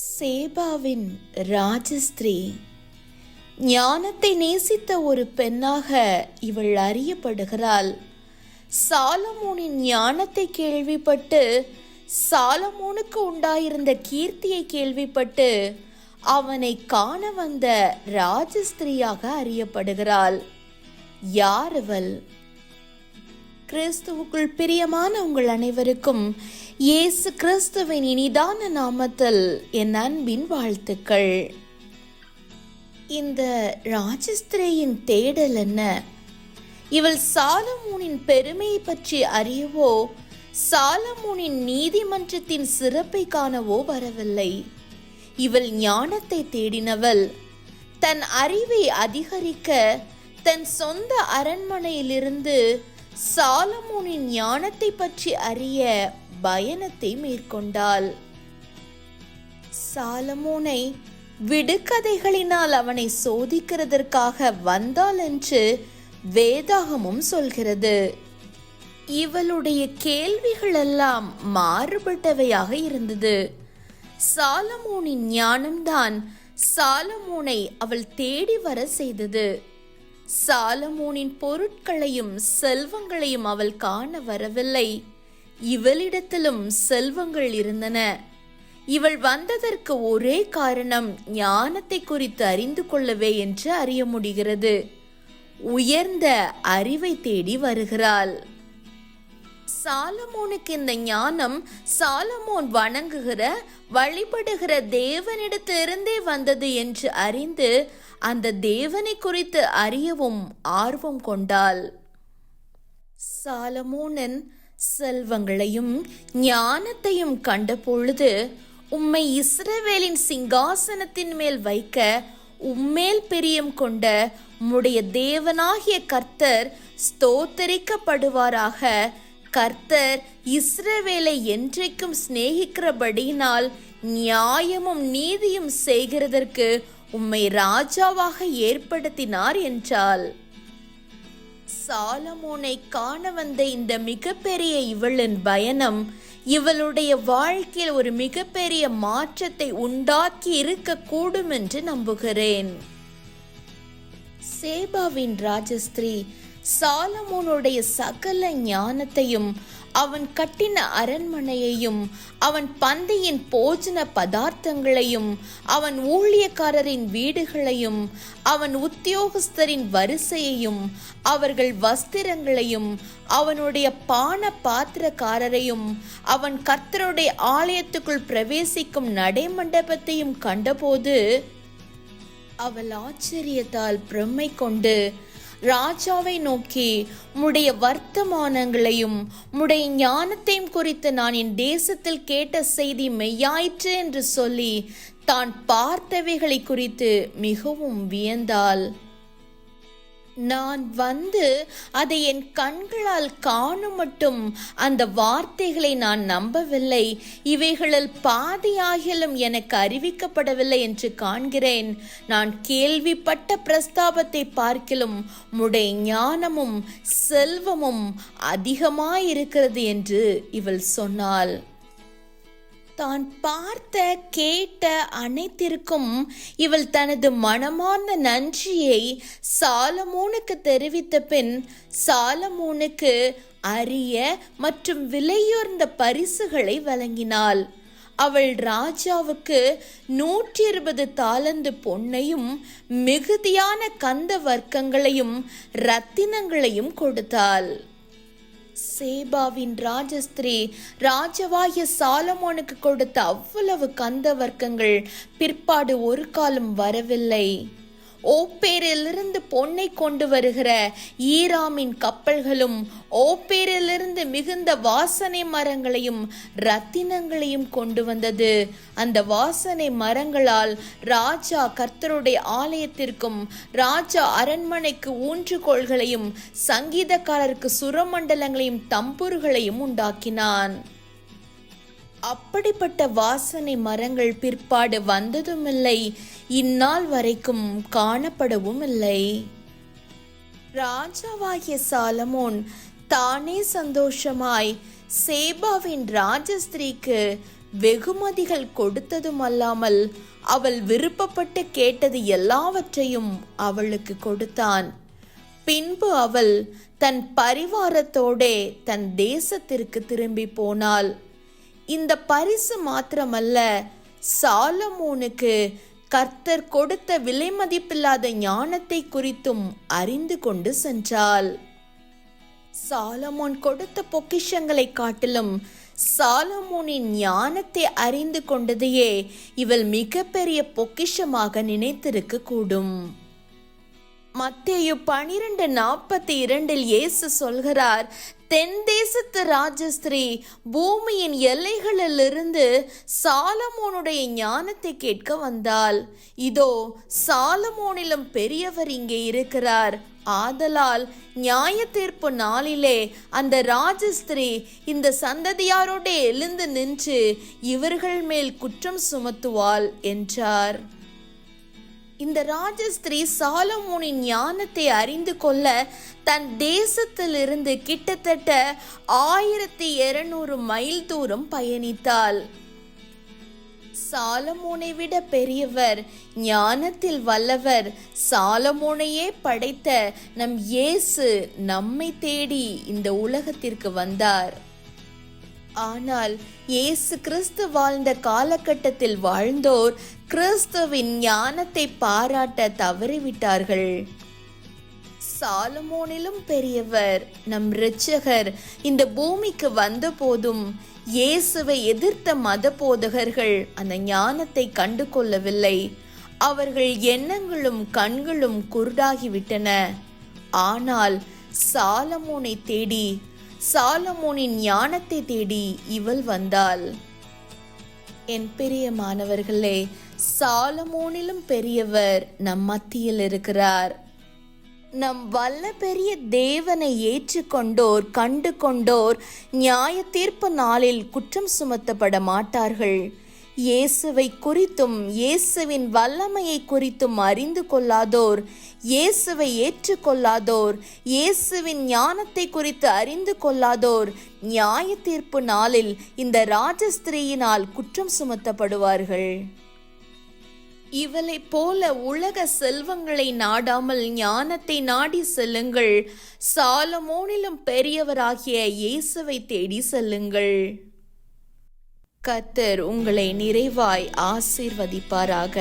சேபாவின் ராஜஸ்திரீ ஞானத்தை நேசித்த ஒரு பெண்ணாக இவள் அறியப்படுகிறாள். சாலமோனின் ஞானத்தை கேள்விப்பட்டு சாலமோனுக்கு உண்டாயிருந்த கீர்த்தியை கேள்விப்பட்டு அவனை காண வந்த ராஜஸ்திரியாக அறியப்படுகிறாள். யார் இவள்? கிறிஸ்துவுக்குள் பிரியமான உங்கள் அனைவருக்கும் இயேசு கிறிஸ்துவின் இனிதான நாமத்தில் என் அன்பின் வாழ்த்துக்கள். இந்த ராஜஸ்திரேயின் தேடல் என்ன? இவள் சாலமோனின் பெருமையை பற்றி அறியவோ சாலமோனின் நீதிமன்றத்தின் சிறப்பை காணவோ வரவில்லை. இவள் ஞானத்தை தேடினவள். தன் அறிவை அதிகரிக்க தன் சொந்த அரண்மனையிலிருந்து சாலமோனின் ஞானத்தை பற்றி அறிய பயணத்தை மேற்கொண்டாள். சாலமோனை விடுகதைகளினால் அவனை சோதிக்கிறதற்காக வந்தாள் என்று வேதாகமும் சொல்கிறது. இவளுடைய கேள்விகள் எல்லாம் மாறுபட்டவையாக இருந்தது. சாலமோனின் ஞானம்தான் சாலமோனை அவள் தேடி வர செய்தது. சாலமோனின் பொருட்களையும் செல்வங்களையும் அவள் காண வரவில்லை. இவளிடத்திலும் செல்வங்கள் இருந்தன. இவள் வந்ததற்கு ஒரே காரணம் ஞானத்தை குறித்து அறிந்து கொள்ளவே என்று அறிய முடிகிறது. உயர்ந்த அறிவை தேடி வருகிறாள். சாலமோனுக்கு இந்த ஞானம் சாலமோன் வணங்குகிற வழிபடுகிற தேவனிடத்திலிருந்தே வந்தது என்று அறிந்து அந்த தேவனை குறித்து அறியவும் ஆர்வம் கொண்டாள். சாலமோனன் செல்வங்களையும் ஞானத்தையும் கண்டபொழுது உம்மை இஸ்ரவேலின் சிங்காசனத்தின் மேல் வைக்க உம்மேல் பிரியம் கொண்ட உம்முடைய தேவனாகிய கர்த்தர் ஸ்தோத்தரிக்கப்படுவாராக. கர்த்தர் இஸ்ரவேலை என்றைக்கும் சிநேகிக்கிறபடியினால் நியாயமும் நீதியும் செய்கிறதற்கு உம்மை ராஜாவாக ஏற்படுத்தினார் என்றாள் சாலமோனை காண வந்த இந்த மிகப்பெரிய இவளின் பயணம் இவளுடைய வாழ்க்கையில் ஒரு மிகப்பெரிய மாற்றத்தை உண்டாக்கி இருக்கக்கூடும் என்று நம்புகிறேன். சேபாவின் ராஜஸ்திரீ சாலமோனுடைய சகல ஞானத்தையும் அவன் கட்டின அரண்மனையையும் அவன் பந்தையின் போஜன பதார்த்தங்களையும் அவன் ஊழியக்காரரின் வீடுகளையும் அவன் உத்தியோகஸ்தரின் வரிசையையும் அவர்கள் வஸ்திரங்களையும் அவனுடைய பான பாத்திரக்காரரையும் அவன் கர்த்தருடைய ஆலயத்துக்குள் பிரவேசிக்கும் நடைமண்டபத்தையும் கண்டபோது அவள் ஆச்சரியத்தால் பிரமை கொண்டு ராஜாவை நோக்கி முடைய வர்த்தமானங்களையும் உடைய ஞானத்தையும் குறித்து நான் என் தேசத்தில் கேட்ட செய்தி மெய்யாயிற்று என்று சொல்லி தான் பார்த்தவைகளை குறித்து மிகவும் வியந்தாள். நான் வந்து அதை என் கண்களால் காணும் மட்டும் அந்த வார்த்தைகளை நான் நம்பவில்லை. இவைகளில் பாதியாகிலும் எனக்கு அறிவிக்கப்படவில்லை என்று காண்கிறேன். நான் கேள்விப்பட்ட பிரஸ்தாபத்தை பார்க்கிலும் முடை ஞானமும் செல்வமும் அதிகமாயிருக்கிறது என்று இவள் சொன்னாள். தான் பார்த்த கேட்ட அனைத்திற்கும் இவள் தனது மனமார்ந்த நன்றியை சாலமோனுக்கு தெரிவித்த பின் சாலமோனுக்கு அரிய மற்றும் விலையுயர்ந்த பரிசுகளை வழங்கினாள். அவள் ராஜாவுக்கு நூற்றி இருபது தாளந்து பொன்னையும் மிகுதியான கந்த வர்க்கங்களையும் ரத்தினங்களையும் கொடுத்தாள். சேபாவின் ராஜஸ்திரீ ராஜவாய சாலமோனுக்கு கொடுத்த அவ்வளவு கந்த வர்க்கங்கள் பிற்பாடு ஒரு காலம் வரவில்லை. ஓப்பேரிலிருந்து பொன்னை கொண்டு வருகிற ஈராமின் கப்பல்களும் ஓப்பேரிலிருந்து மிகுந்த வாசனை மரங்களையும் ரத்தினங்களையும் கொண்டு வந்தது. அந்த வாசனை மரங்களால் ராஜா கர்த்தருடைய ஆலயத்திற்கும் ராஜா அரண்மனைக்கு ஊன்றுகோள்களையும் சங்கீதக்காரருக்கு சுரமண்டலங்களையும் தம்பூர்களையும் உண்டாக்கினான். அப்படிப்பட்ட வாசனை மரங்கள் பிற்பாடு வந்ததுமில்லை. இந்நாள் வரைக்கும் காணப்படவும் இல்லை ராஜாவாகிய சாலமோன் தானே சந்தோஷமாய் சேபாவின் ராஜஸ்திரீக்கு வெகுமதிகள் கொடுத்ததும் அல்லாமல் அவள் விருப்பப்பட்டு கேட்டது எல்லாவற்றையும் அவளுக்கு கொடுத்தான். பின்பு அவள் தன் பரிவாரத்தோடே தன் தேசத்திற்கு திரும்பி போனாள். இந்த பரிசு மாத்திரமல்ல சாலமோனுக்கு கர்த்தர் கொடுத்த விலை மதிப்பில்லாத ஞானத்தை குறித்தும் அறிந்து கொண்டு சென்றாள். சாலமோன் கொடுத்த பொக்கிஷங்களை காட்டிலும் சாலமோனின் ஞானத்தை அறிந்து கொண்டதையே இவள் மிகப்பெரிய பொக்கிஷமாக நினைத்திருக்க கூடும். மத்தேயு பனிரெண்டு நாற்பத்தி இரண்டில் இயேசு சொல்கிறார் தென் தேசத்து ராஜஸ்திரீ பூமியின் எல்லைகளிலிருந்து சாலமோனுடைய ஞானத்தை கேட்க வந்தாள். இதோ சாலமோனிலும் பெரியவர் இங்கே இருக்கிறார். ஆதலால் நியாய தீர்ப்பு நாளிலே அந்த ராஜஸ்திரீ இந்த சந்ததியாரோடே எழுந்து நின்று இவர்கள் மேல் குற்றம் சுமத்துவாள் என்றார். இந்த ராஜஸ்திரீ சாலமோனின் ஞானத்தை அறிந்து கொள்ள தன் தேசத்திலிருந்து கிட்டத்தட்ட ஆயிரத்தி இருநூறு மைல் தூரம் பயணித்தாள். சாலமோனை விட பெரியவர் ஞானத்தில் வல்லவர் சாலமோனையே படைத்த நம் இயேசு நம்மை தேடி இந்த உலகத்திற்கு வந்தார். ஆனால் இயேசு கிறிஸ்து வாழ்ந்த காலகட்டத்தில் வாழ்ந்தோர் கிறிஸ்துவின் ஞானத்தை பாராட்ட தவறிவிட்டார்கள். சாலமோனிலும் பெரியவர் நம் ரிச்சகர் இந்த பூமிக்கு வந்த போதும் இயேசுவை எதிர்த்த மத போதகர்கள் அந்த ஞானத்தை கண்டு கொள்ளவில்லை அவர்கள் எண்ணங்களும் கண்களும் குருடாகிவிட்டன. ஆனால் சாலமோனை தேடி சாலமோனின் ஞானத்தை தேடி இவள் வந்தாள். என் பெரிய மாணவர்களே சாலமோனிலும் பெரியவர் நம் மத்தியில் இருக்கிறார். நம் வல்ல பெரிய தேவனை ஏற்றுக்கொண்டோர் கண்டு கொண்டோர் நியாய தீர்ப்பு நாளில் குற்றம் சுமத்தப்பட மாட்டார்கள். இயேசுவை குறித்தும் இயேசுவின் வல்லமையை குறித்தும் அறிந்து கொள்ளாதோர் இயேசுவை ஏற்றுக்கொள்ளாதோர் இயேசுவின் ஞானத்தை குறித்து அறிந்து கொள்ளாதோர் நியாய தீர்ப்பு நாளில் இந்த ராஜஸ்திரீயினால் குற்றம் சுமத்தப்படுவார்கள். இவளைப் போல உலக செல்வங்களை நாடாமல் ஞானத்தை நாடி செல்லுங்கள். சாலமோனிலும் பெரியவராகிய இயேசுவை தேடி செல்லுங்கள். கத்தர் உங்களை நிறைவாய் ஆசீர்வதிப்பாராக.